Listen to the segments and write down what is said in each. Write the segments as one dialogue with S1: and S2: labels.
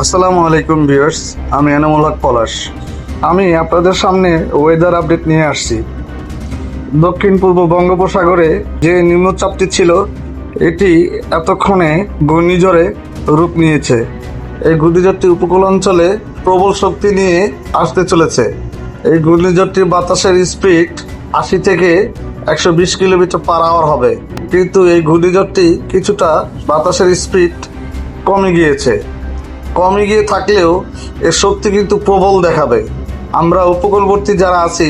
S1: আসসালামু আলাইকুম ভিউয়ার্স, আমি এনামুল হক পলাশ। আমি আপনাদের সামনে ওয়েদার আপডেট নিয়ে আসছি। দক্ষিণ পূর্ব বঙ্গোপসাগরে যে নিম্নচাপটি ছিল, এটি এতক্ষণে ঘূর্ণিঝড়ে রূপ নিয়েছে। এই ঘূর্ণিঝড়টি উপকূল অঞ্চলে প্রবল শক্তি নিয়ে আসতে চলেছে। এই ঘূর্ণিঝড়টির বাতাসের স্পিড আশি থেকে একশো বিশ কিলোমিটার পার আওয়ার হবে। কিন্তু এই ঘূর্ণিঝড়টি কিছুটা বাতাসের স্পিড কমে গিয়েছে। কমে গিয়ে থাকলেও এর শক্তি কিন্তু প্রবল দেখাবে। আমরা উপকূলবর্তী যারা আছি,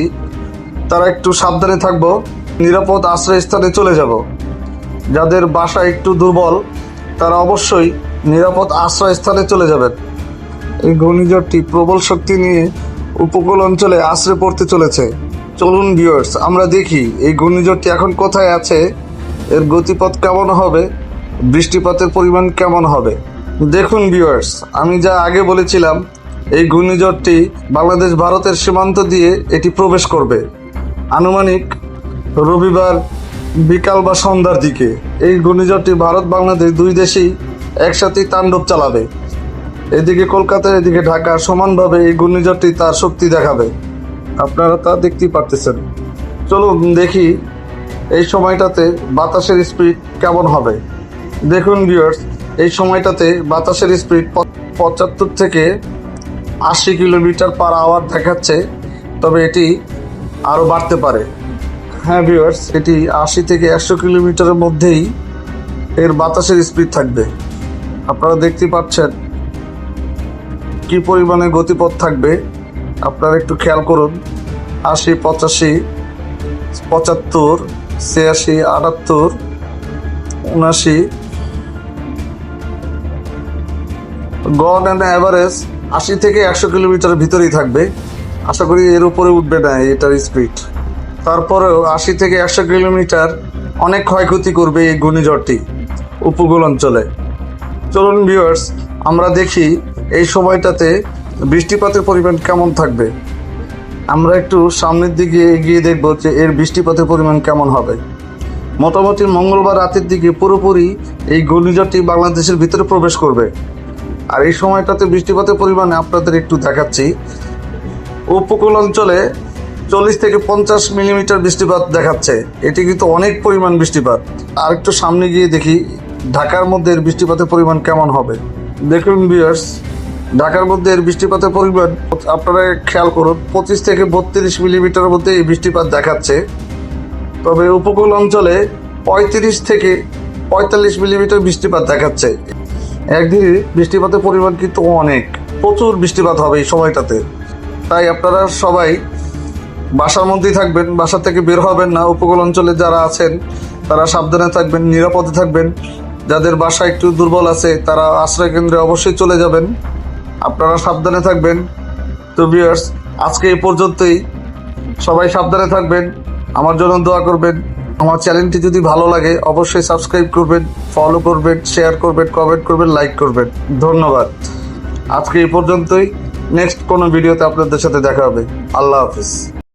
S1: তারা একটু সাবধানে থাকব, নিরাপদ আশ্রয়স্থানে চলে যাব। যাদের বাসা একটু দুর্বল, তারা অবশ্যই নিরাপদ আশ্রয়স্থানে চলে যাবেন। এই ঘূর্ণিঝড়টি প্রবল শক্তি নিয়ে উপকূল অঞ্চলে আশ্রয় পড়তে চলেছে। চলুন ভিউয়ার্স আমরা দেখি এই ঘূর্ণিঝড়টি এখন কোথায় আছে, এর গতিপথ কেমন হবে, বৃষ্টিপাতের পরিমাণ কেমন হবে। দেখুন ভিউয়ার্স আমি যা আগে বলেছিলাম, এই ঘূর্ণিঝড়টি বাংলাদেশ ভারতের সীমান্ত দিয়ে এটি প্রবেশ করবে। আনুমানিক রবিবার বিকাল বা সন্ধ্যার দিকে এই ঘূর্ণিঝড়টি ভারত, বাংলাদেশ দুই দেশেই একসাথেই তাণ্ডব চালাবে। এদিকে কলকাতা, এদিকে ঢাকা সমানভাবে এই ঘূর্ণিঝড়টি তার শক্তি দেখাবে। আপনারা তা দেখতেই পারতেছেন। চলুন দেখি এই সময়টাতে বাতাসের স্পিড কেমন হবে। দেখুন ভিউয়ার্স এই সময়টাতে বাতাসের স্পিড পঁচাত্তর থেকে আশি কিলোমিটার পার আওয়ার দেখাচ্ছে, তবে এটি আরও বাড়তে পারে। হ্যাঁ ভিউয়ার্স এটি আশি থেকে একশো কিলোমিটারের মধ্যেই এর বাতাসের স্পিড থাকবে। আপনারা দেখতে পাচ্ছেন কি পরিমাণে গতিপথ থাকবে। আপনারা একটু খেয়াল করুন, আশি, পঁচাশি, পঁচাত্তর, ছিয়াশি, আটাত্তর উনাশি গন অ্যান্ড অ্যাভারেজ আশি থেকে একশো কিলোমিটার ভিতরেই থাকবে। আশা করি এর উপরে উঠবে না এটার স্পিড তারপরেও আশি থেকে একশো কিলোমিটার অনেক ক্ষয়ক্ষতি করবে এই ঘূর্ণিঝড়টি উপকূল অঞ্চলে চলুন ভিউয়ার্স আমরা দেখি এই সময়টাতে বৃষ্টিপাতের পরিমাণ কেমন থাকবে। আমরা একটু সামনের দিকে এগিয়ে দেখব যে এর বৃষ্টিপাতের পরিমাণ কেমন হবে। মোটামুটি মঙ্গলবার রাতের দিকে পুরোপুরি এই ঘূর্ণিঝড়টি বাংলাদেশের ভিতরে প্রবেশ করবে। আর এই সময়টাতে বৃষ্টিপাতের পরিমাণে আপনাদের একটু দেখাচ্ছি। উপকূল অঞ্চলে চল্লিশ থেকে পঞ্চাশ মিলিমিটার বৃষ্টিপাত দেখাচ্ছে। এটি কিন্তু অনেক পরিমাণ বৃষ্টিপাত। আর একটু সামনে গিয়ে দেখি ঢাকার মধ্যে এর বৃষ্টিপাতের পরিমাণ কেমন হবে। দেখুন বিয়ার্স ঢাকার মধ্যে এর বৃষ্টিপাতের পরিমাণ, আপনারা খেয়াল করুন, পঁচিশ থেকে বত্রিশ মিলিমিটার মধ্যে এই বৃষ্টিপাত দেখাচ্ছে। তবে উপকূল অঞ্চলে পঁয়ত্রিশ থেকে পঁয়তাল্লিশ মিলিমিটার বৃষ্টিপাত দেখাচ্ছে। একদিকে বৃষ্টিপাতের পরিমাণ কিন্তু অনেক। প্রচুর বৃষ্টিপাত হবে এই সময়টাতে। তাই আপনারা সবাই বাসার মধ্যেই থাকবেন, বাসা থেকে বের হবেন না। উপকূল অঞ্চলে যারা আছেন, তারা সাবধানে থাকবেন, নিরাপদে থাকবেন। যাদের বাসা একটু দুর্বল আছে, তারা আশ্রয় কেন্দ্রে অবশ্যই চলে যাবেন। আপনারা সাবধানে থাকবেন। তো বিয়ার্স আজকে এই পর্যন্তই। সবাই সাবধানে থাকবেন। আমার জন্য দোয়া করবেন। আমার চ্যানেলটি যদি ভালো লাগে, অবশ্যই সাবস্ক্রাইব করবেন ফলো করবেন শেয়ার করবেন কমেন্ট করবেন লাইক করবেন। ধন্যবাদ। আজকে এই পর্যন্তই। নেক্সট কোনো ভিডিওতে আপনাদের সাথে দেখা হবে। আল্লাহ হাফিজ।